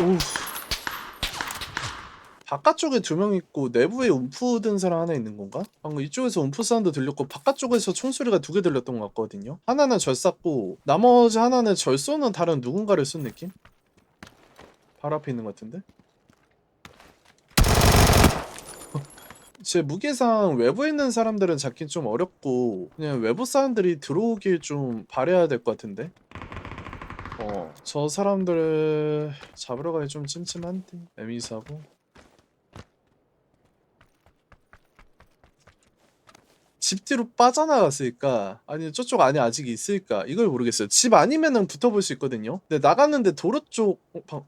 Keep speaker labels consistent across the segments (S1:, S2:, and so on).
S1: 오. 바깥쪽에 두 명 있고 내부에 움프 든 사람 하나 있는 건가? 방금 이쪽에서 움프 사운드 들렸고 바깥쪽에서 총소리가 두 개 들렸던 것 같거든요. 하나는 절 쐈고 나머지 하나는 절 쏘는 다른 누군가를 쏜 느낌? 바로 앞에 있는 것 같은데? 제 무게상 외부에 있는 사람들은 잡긴 좀 어렵고 그냥 외부 사람들이 들어오길 좀 바래야 될 것 같은데 어 저 사람들 잡으러 가기 좀 찜찜한데? 애미사고. 집 뒤로 빠져나갔을까 아니 저쪽 안에 아직 있을까 이걸 모르겠어요. 집 아니면은 붙어볼 수 있거든요. 근데 나갔는데 도로 쪽 어,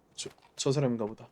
S1: 저 사람인가 보다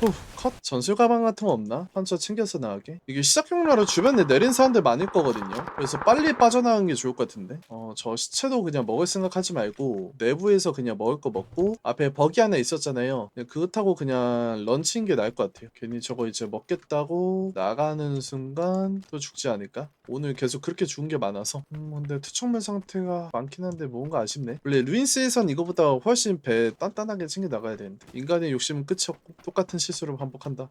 S1: 후, 컷. 전술 가방 같은 거 없나? 한차 챙겨서 나가게? 이게 시작 경로로 주변에 내린 사람들 많을 거거든요. 그래서 빨리 빠져나가는 게 좋을 것 같은데? 어 저 시체도 그냥 먹을 생각하지 말고 내부에서 그냥 먹을 거 먹고 앞에 버기 하나 있었잖아요. 그냥 그거 타고 그냥 런치인 게 나을 것 같아요. 괜히 저거 이제 먹겠다고 나가는 순간 또 죽지 않을까? 오늘 계속 그렇게 죽은 게 많아서. 음 근데 투척물 상태가 많긴 한데 뭔가 아쉽네. 원래 루인스에선 이거보다 훨씬 배 단단하게 챙겨 나가야 되는데. 인간의 욕심은 끝이 없고 똑같은 실수를 반복한다.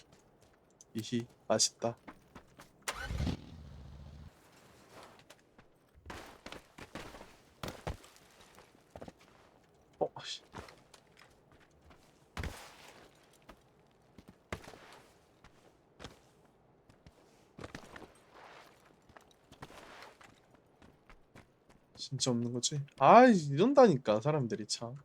S1: 이히 아쉽다 진짜 없는 거지? 아 이런다니까 사람들이 참.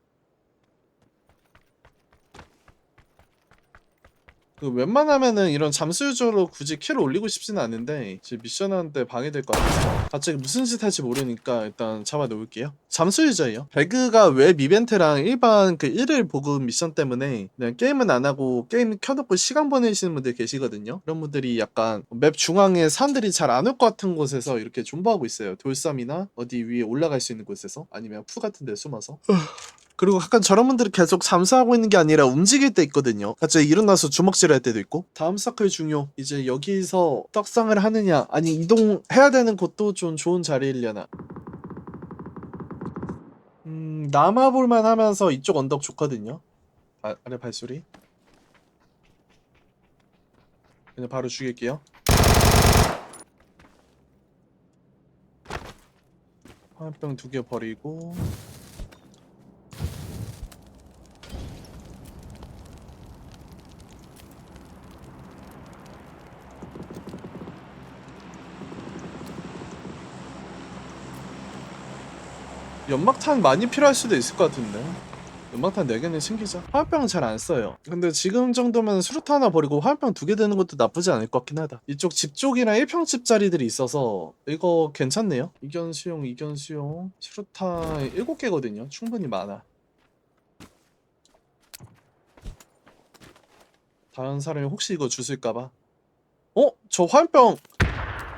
S1: 그 웬만하면은 이런 잠수 유저로 굳이 킬을 올리고 싶지는 않은데 이제 미션하는데 방해될 것 같아서 갑자기 무슨 짓 할지 모르니까 일단 잡아 놓을게요. 잠수 유저예요. 배그가 웹 이벤트랑 일반 그 1일 보급 미션 때문에 그냥 게임은 안 하고 게임 켜놓고 시간 보내시는 분들 계시거든요. 그런 분들이 약간 맵 중앙에 사람들이 잘 안 올 것 같은 곳에서 이렇게 존버하고 있어요. 돌섬이나 어디 위에 올라갈 수 있는 곳에서 아니면 푸 같은 데 숨어서. 그리고 약간 저런 분들이 계속 잠수하고 있는 게 아니라 움직일 때 있거든요. 갑자기 일어나서 주먹질 할 때도 있고. 다음 서클 중요. 이제 여기서 떡상을 하느냐, 아니 이동해야 되는 곳도 좀 좋은 자리이려나. 음, 남아볼만 하면서 이쪽 언덕 좋거든요. 아, 아래 발소리. 그냥 바로 죽일게요. 화염병 두 개 버리고. 연막탄 많이 필요할 수도 있을 것 같은데. 연막탄 4개는 챙기자. 화염병은 잘 안 써요. 근데 지금 정도면 수류탄 하나 버리고 화염병 두 개 되는 것도 나쁘지 않을 것 같긴 하다. 이쪽 집 쪽이랑 1평집 자리들이 있어서 이거 괜찮네요. 이견 수용 이견 수용. 수류탄 7개거든요. 충분히 많아. 다른 사람이 혹시 이거 주실까봐. 어? 저 화염병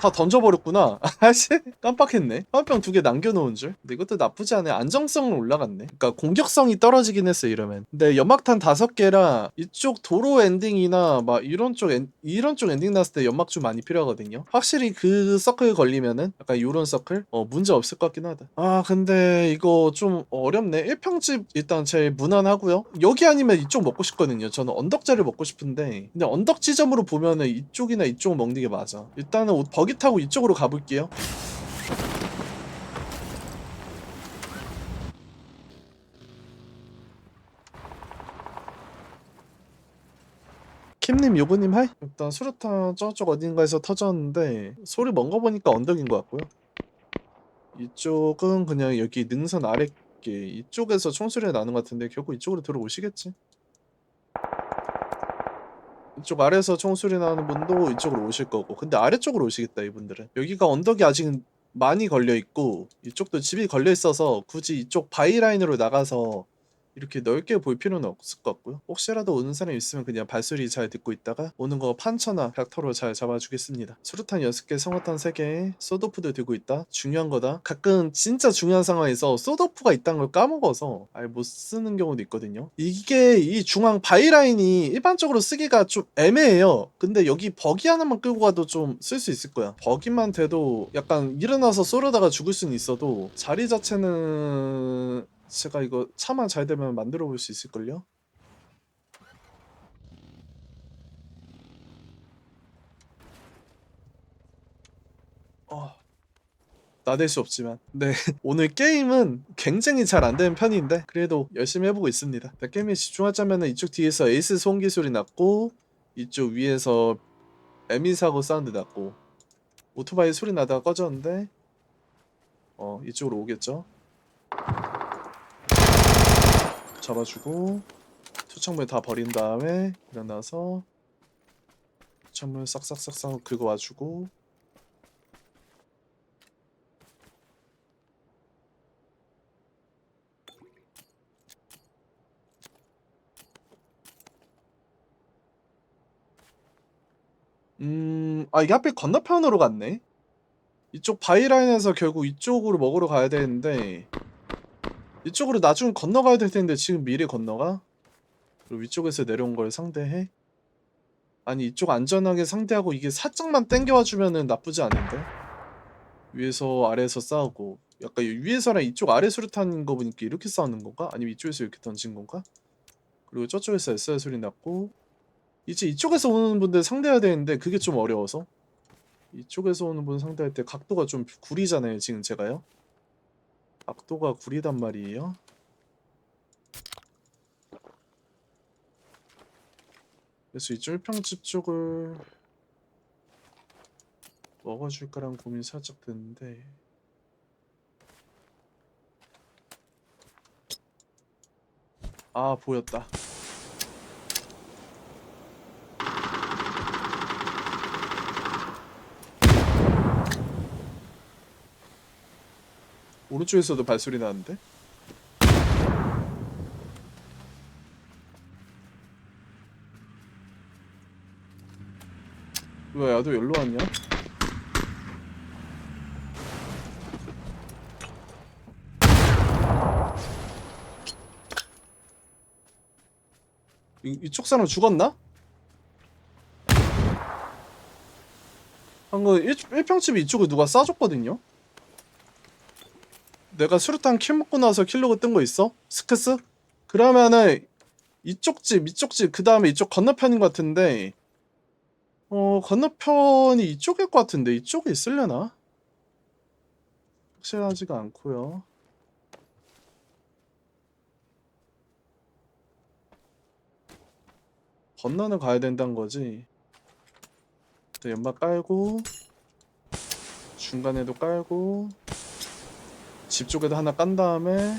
S1: 다 던져버렸구나. 아씨 깜빡했네. 화병 두 개 남겨놓은 줄. 근데 이것도 나쁘지 않네. 안정성은 올라갔네. 그러니까 공격성이 떨어지긴 했어 이러면. 근데 연막탄 다섯 개라 이쪽 도로 엔딩이나 막 이런 쪽 엔, 이런 쪽 엔딩 났을 때 연막 좀 많이 필요하거든요. 확실히 그 서클 걸리면은 약간 요런 서클 어 문제 없을 것 같긴 하다. 아 근데 이거 좀 어렵네. 1평집 일단 제일 무난하고요. 여기 아니면 이쪽 먹고 싶거든요. 저는 언덕자를 먹고 싶은데 근데 언덕 지점으로 보면은 이쪽이나 이쪽 먹는 게 맞아. 일단은 옷 버기 타고 이쪽으로 가볼게요. 킴님 요구님 하이. 일단 수류탄 저쪽 어딘가에서 터졌는데 소리 먼 거 보니까 언덕인 것 같고요. 이쪽은 그냥 여기 능선 아래 게 이쪽에서 총소리가 나는 것 같은데 결국 이쪽으로 들어오시겠지 이쪽 아래에서 총소리 나는 분도 이쪽으로 오실 거고. 근데 아래쪽으로 오시겠다 이분들은. 여기가 언덕이 아직 많이 걸려 있고 이쪽도 집이 걸려 있어서 굳이 이쪽 바이 라인으로 나가서 이렇게 넓게 볼 필요는 없을 것 같고요. 혹시라도 오는 사람 있으면 그냥 발소리 잘 듣고 있다가 오는 거 판처나 벽터로 잘 잡아주겠습니다. 수류탄 6개, 성화탄 3개, 소도프도 들고 있다. 중요한 거다. 가끔 진짜 중요한 상황에서 소도프가 있다는 걸 까먹어서 아예 못 쓰는 경우도 있거든요. 이게 이 중앙 바이라인이 일반적으로 쓰기가 좀 애매해요. 근데 여기 버기 하나만 끌고 가도 좀 쓸 수 있을 거야. 버기만 돼도 약간 일어나서 쏘려다가 죽을 수는 있어도 자리 자체는 제가 이거 차만 잘 되면 만들어 볼 수 있을걸요? 어, 나댈 수 없지만. 네 오늘 게임은 굉장히 잘 안 되는 편인데 그래도 열심히 해보고 있습니다. 네, 게임에 집중하자면 이쪽 뒤에서 에이스 소음기 소리 났고 이쪽 위에서 에미 사고 사운드 났고 오토바이 소리 나다가 꺼졌는데 어 이쪽으로 오겠죠 잡아주고 투척물 다 버린 다음에 일어나서 투척물 싹싹싹싹 긁어와주고 음, 아 이게 하필 건너편으로 갔네. 이쪽 바이라인에서 결국 이쪽으로 먹으러 가야 되는데 이쪽으로 나중에 건너가야 될 텐데 지금 미리 건너가? 그리고 위쪽에서 내려온 걸 상대해? 아니 이쪽 안전하게 상대하고 이게 살짝만 땡겨와 주면은 나쁘지 않은데? 위에서 아래에서 싸우고 약간 위에서랑 이쪽 아래 수류탄인 거 보니까 이렇게 싸우는 건가? 아니면 이쪽에서 이렇게 던진 건가? 그리고 저쪽에서 SR 소리 났고 이제 이쪽에서 오는 분들 상대해야 되는데 그게 좀 어려워서 이쪽에서 오는 분 상대할 때 각도가 좀 구리잖아요 지금 제가요 각도가 구리단 말이에요? 그래서 이쪽 일평집 쪽을 먹어줄까라는 고민이 살짝 드는데. 아 보였다 오른쪽에서도 발소리 나는데? 왜 야도 여기로 왔냐? 이, 이쪽 사람 죽었나? 방금 1, 1평집이 이쪽을 누가 쏴줬거든요? 내가 수류탄 킬 먹고 나서 킬로그 뜬 거 있어? 스크스? 그러면은 이쪽 집, 이쪽 집, 그 다음에 이쪽 건너편인 것 같은데 어 건너편이 이쪽일 것 같은데 이쪽에 있으려나? 확실하지가 않고요 건너는 가야 된다는 거지 연막 깔고 중간에도 깔고 집 쪽에도 하나 깐 다음에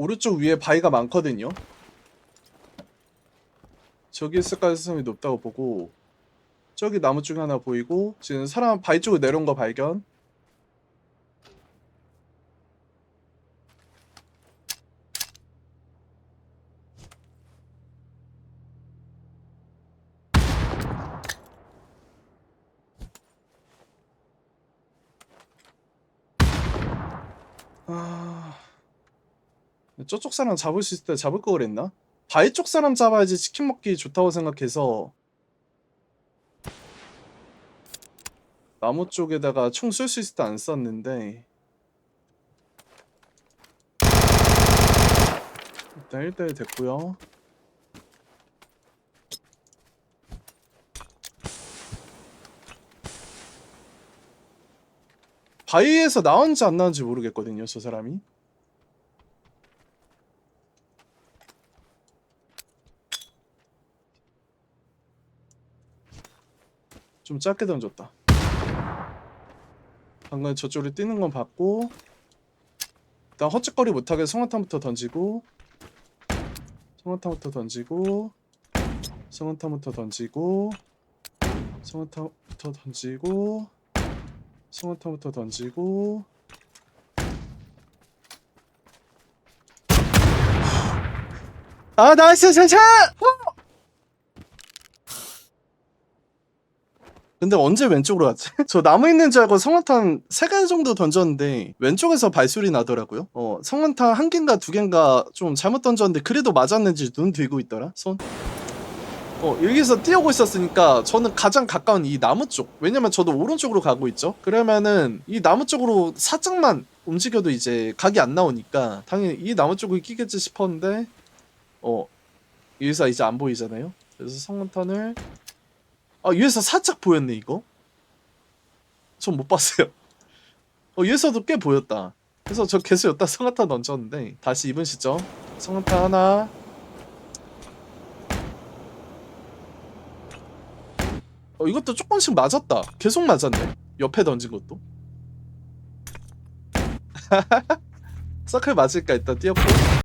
S1: 오른쪽 위에 바위가 많거든요. 저기 있을 가능성이 높다고 보고 저기 나무 쪽에 하나 보이고 지금 사람 바위 쪽으로 내려온 거 발견. 아... 저쪽 사람 잡을 수 있을 때 잡을 거 그랬나? 바위 쪽 사람 잡아야지 치킨 먹기 좋다고 생각해서 나무 쪽에다가 총 쏠 수 있을 때 안 썼는데 일단 1대1 됐고요 바위에서 나온지 안 나온지 모르겠거든요 저 사람이 좀 짧게 던졌다. 방금 저쪽으로 뛰는 건 봤고 일단 헛짓거리 못하게 성원탄부터 던지고 성원탄부터 던지고 성원탄부터 던지고 성원탄부터 던지고 성원탄부터 던지고 아 나이스 샷샷! 근데 언제 왼쪽으로 갔지? 저 나무 있는 줄 알고 성원탄 세개 정도 던졌는데 왼쪽에서 발소리 나더라고요. 어 성원탄 한 개인가 두 개인가 좀 잘못 던졌는데 그래도 맞았는지 눈 들고 있더라. 손. 어 여기서 뛰어오고 있었으니까 저는 가장 가까운 이 나무 쪽. 왜냐면 저도 오른쪽으로 가고 있죠. 그러면은 이 나무 쪽으로 살짝만 움직여도 이제 각이 안 나오니까 당연히 이 나무 쪽을 끼겠지 싶었는데 어 여기서 이제 안 보이잖아요. 그래서 성원탄을 아 위에서 살짝 보였네 이거? 전 못 봤어요. 어 위에서도 꽤 보였다. 그래서 저 계속 여기다 성한타 던졌는데 다시 입은 시점. 성한타 하나. 어 이것도 조금씩 맞았다. 계속 맞았네. 옆에 던진 것도. 서클 맞을까 일단 뛰었고